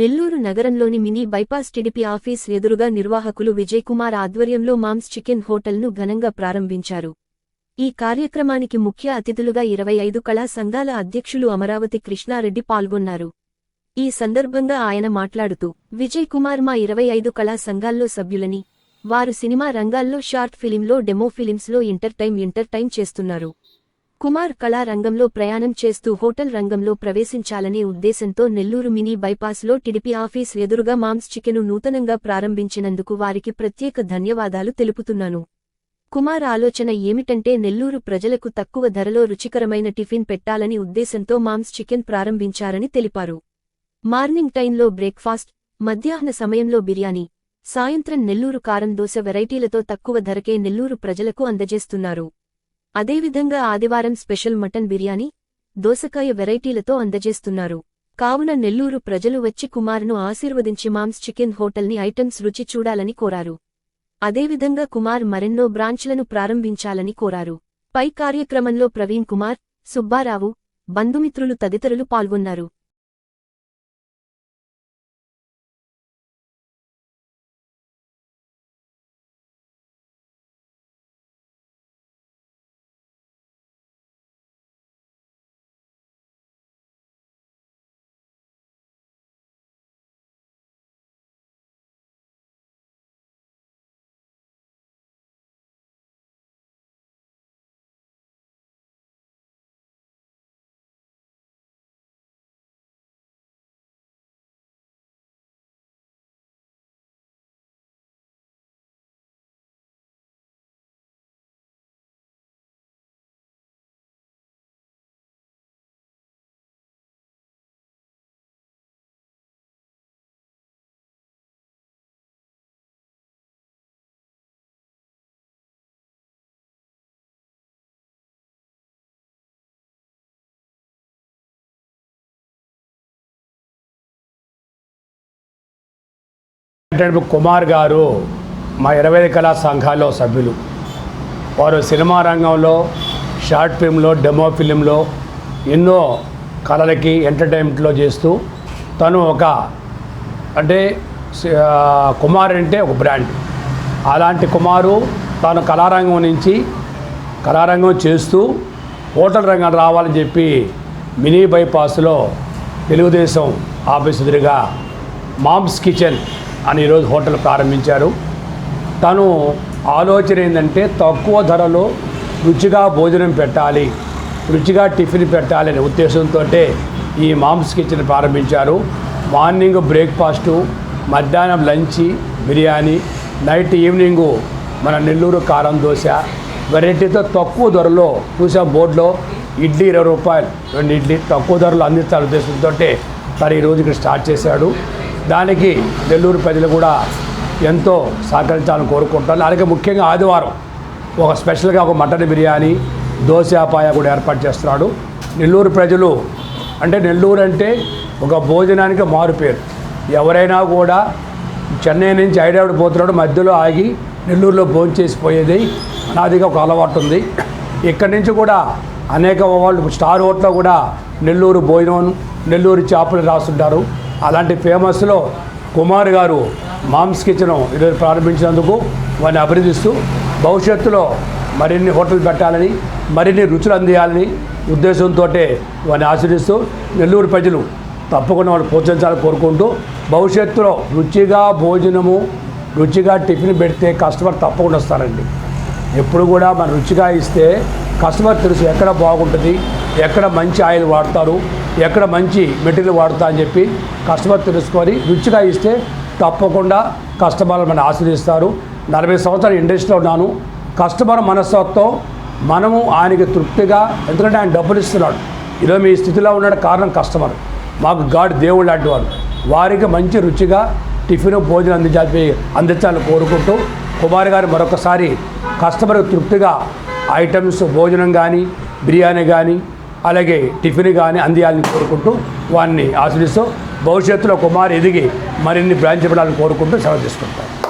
నెల్లూరు నగరంలోని mini bypass TDP office ఎదురుగా నిర్వాహకులు విజయ్ కుమార్ ఆధ్వర్యంలో మామ్స్ చికెన్ హోటల్ను ఘనంగా ప్రారంభించారు. ఈ కార్యక్రమానికి ముఖ్య అతిథులుగా ఇరవై ఐదు కళా సంఘాల అధ్యక్షులు అమరావతి కృష్ణారెడ్డి పాల్గొన్నారు. ఈ సందర్భంగా ఆయన మాట్లాడుతూ విజయ్ కుమార్ మా ఇరవై ఐదు కళా సంఘాల్లో సభ్యులని వారు సినిమా రంగాల్లో షార్ట్ ఫిలింలో డెమో ఫిలిమ్స్లో ఇంటర్టైమ్ ఇంటర్టైమ్ చేస్తున్నారు. కుమార్ కళా రంగంలో ప్రయాణం చేస్తూ హోటల్ రంగంలో ప్రవేశించాలనే ఉద్దేశంతో నెల్లూరు మినీ బైపాస్లో టిడిపి ఆఫీస్ ఎదురుగా మామ్స్ చికెను నూతనంగా ప్రారంభించినందుకు వారికి ప్రత్యేక ధన్యవాదాలు తెలుపుతున్నాను. కుమార్ ఆలోచన ఏమిటంటే నెల్లూరు ప్రజలకు తక్కువ ధరలో రుచికరమైన టిఫిన్ పెట్టాలని ఉద్దేశంతో మామ్స్ చికెన్ ప్రారంభించారని తెలిపారు. మార్నింగ్ టైంలో బ్రేక్ఫాస్ట్ మధ్యాహ్న సమయంలో బిర్యానీ సాయంత్రం నెల్లూరు కారం దోశ వెరైటీలతో తక్కువ ధరకే నెల్లూరు ప్రజలకు అందజేస్తున్నారు. అదేవిధంగా ఆదివారం స్పెషల్ మటన్ బిర్యానీ దోసకాయ వెరైటీలతో అందజేస్తున్నారు. కావున నెల్లూరు ప్రజలు వచ్చి కుమార్ను ఆశీర్వదించి మామ్స్ చికెన్ హోటల్ని ఐటమ్స్ రుచి చూడాలని కోరారు. అదేవిధంగా కుమార్ మరెన్నో బ్రాంచ్లను ప్రారంభించాలని కోరారు. పై కార్యక్రమంలో ప్రవీణ్ కుమార్ సుబ్బారావు బంధుమిత్రులు తదితరులు పాల్గొన్నారు. కుమార్ గారు మా ఇరవై కళా సంఘాల్లో సభ్యులు. వారు సినిమా రంగంలో షార్ట్ ఫిల్మ్లో డెమో ఫిలింలో ఎన్నో కళలకి ఎంటర్టైన్మెంట్లో చేస్తూ తను ఒక అంటే కుమార్ అంటే ఒక బ్రాండ్. అలాంటి కుమారు తాను కళారంగం నుంచి కళారంగం చేస్తూ హోటల్ రంగం రావాలని చెప్పి మినీ బైపాస్లో తెలుగుదేశం ఆఫీస్ ఎదురుగా మామ్స్ కిచెన్ అని ఈరోజు హోటల్ ప్రారంభించారు. తను ఆలోచన ఏంటంటే తక్కువ ధరలో రుచిగా భోజనం పెట్టాలి రుచిగా టిఫిన్ పెట్టాలి అనే ఉద్దేశంతో ఈ మామ్స్ కిచెన్ ప్రారంభించారు. మార్నింగ్ బ్రేక్ఫాస్టు మధ్యాహ్నం లంచ్ బిర్యానీ నైట్ ఈవినింగు మన నెల్లూరు కారం దోశ వెరైటీతో తక్కువ ధరలో చూసాం బోర్డులో ఇడ్లీ ఇరవై రూపాయలు రెండు ఇడ్లీ తక్కువ ధరలో అందించాలి ఉద్దేశంతో తను ఈరోజు ఇక్కడ స్టార్ట్ చేశాడు. దానికి నెల్లూరు ప్రజలు కూడా ఎంతో సహకరించాలని కోరుకుంటాను అలాగే ముఖ్యంగా ఆదివారం ఒక స్పెషల్గా ఒక మటన్ బిర్యానీ దోశ పాయ కూడా ఏర్పాటు చేస్తున్నాడు. నెల్లూరు ప్రజలు అంటే నెల్లూరు అంటే ఒక భోజనానికి మారు పేరు. ఎవరైనా కూడా చెన్నై నుంచి హైదరాబాద్ పోతున్నాడు మధ్యలో ఆగి నెల్లూరులో భోజనం చేసిపోయేది నాదిగా ఒక అలవాటు ఉంది. ఇక్కడి నుంచి కూడా అనేక వాళ్ళు స్టార్ హోటల్లో కూడా నెల్లూరు భోజనం నెల్లూరు చేపలు రాస్తుంటారు. అలాంటి ఫేమస్లో కుమార్ గారు మామ్స్ కిచెన్ ఈరోజు ప్రారంభించినందుకు వారిని అభినందిస్తూ భవిష్యత్తులో మరిన్ని హోటల్ పెట్టాలని మరిన్ని రుచులు అందియాలని ఉద్దేశంతో వారిని ఆశ్రయిస్తూ నెల్లూరు ప్రజలు తప్పకుండా వాళ్ళు ప్రోత్సహించాలని కోరుకుంటూ భవిష్యత్తులో రుచిగా భోజనము రుచిగా టిఫిన్ పెడితే కస్టమర్ తప్పకుండా వస్తారండి. ఎప్పుడు కూడా మనం రుచిగా ఇస్తే కస్టమర్ తెలుసు ఎక్కడ బాగుంటుంది ఎక్కడ మంచి ఆయిల్ వాడతారు ఎక్కడ మంచి మెటీరియల్ వాడతా అని చెప్పి కస్టమర్ తెలుసుకొని రుచిగా ఇస్తే తప్పకుండా కస్టమర్లు మన ఆశ్రయిస్తారు నలభై సంవత్సరాలు ఇండస్ట్రీలో ఉన్నాను. కస్టమర్ మనస్తత్వం మనము ఆయనకి తృప్తిగా ఎందుకంటే ఆయన డబ్బులు ఇస్తున్నాడు. ఈరోజు మీ స్థితిలో ఉన్నాడు కారణం కస్టమర్. మాకు గాడ్ దేవుడు లాంటి వారు వారికి మంచి రుచిగా టిఫిన్ భోజనం అందించాలి అందించాలని కోరుకుంటూ కుమార్ గారు మరొకసారి కస్టమర్ తృప్తిగా ఐటమ్స్ భోజనం కానీ బిర్యానీ కానీ అలాగే టిఫిన్ కానీ అందియాలని కోరుకుంటూ వారిని ఆశ్రయిస్తూ భవిష్యత్తులో కుమార్ ఎదిగి మరిన్ని బ్రాంచ్ పెట్టాలని కోరుకుంటూ సెలవు తీసుకుంటారు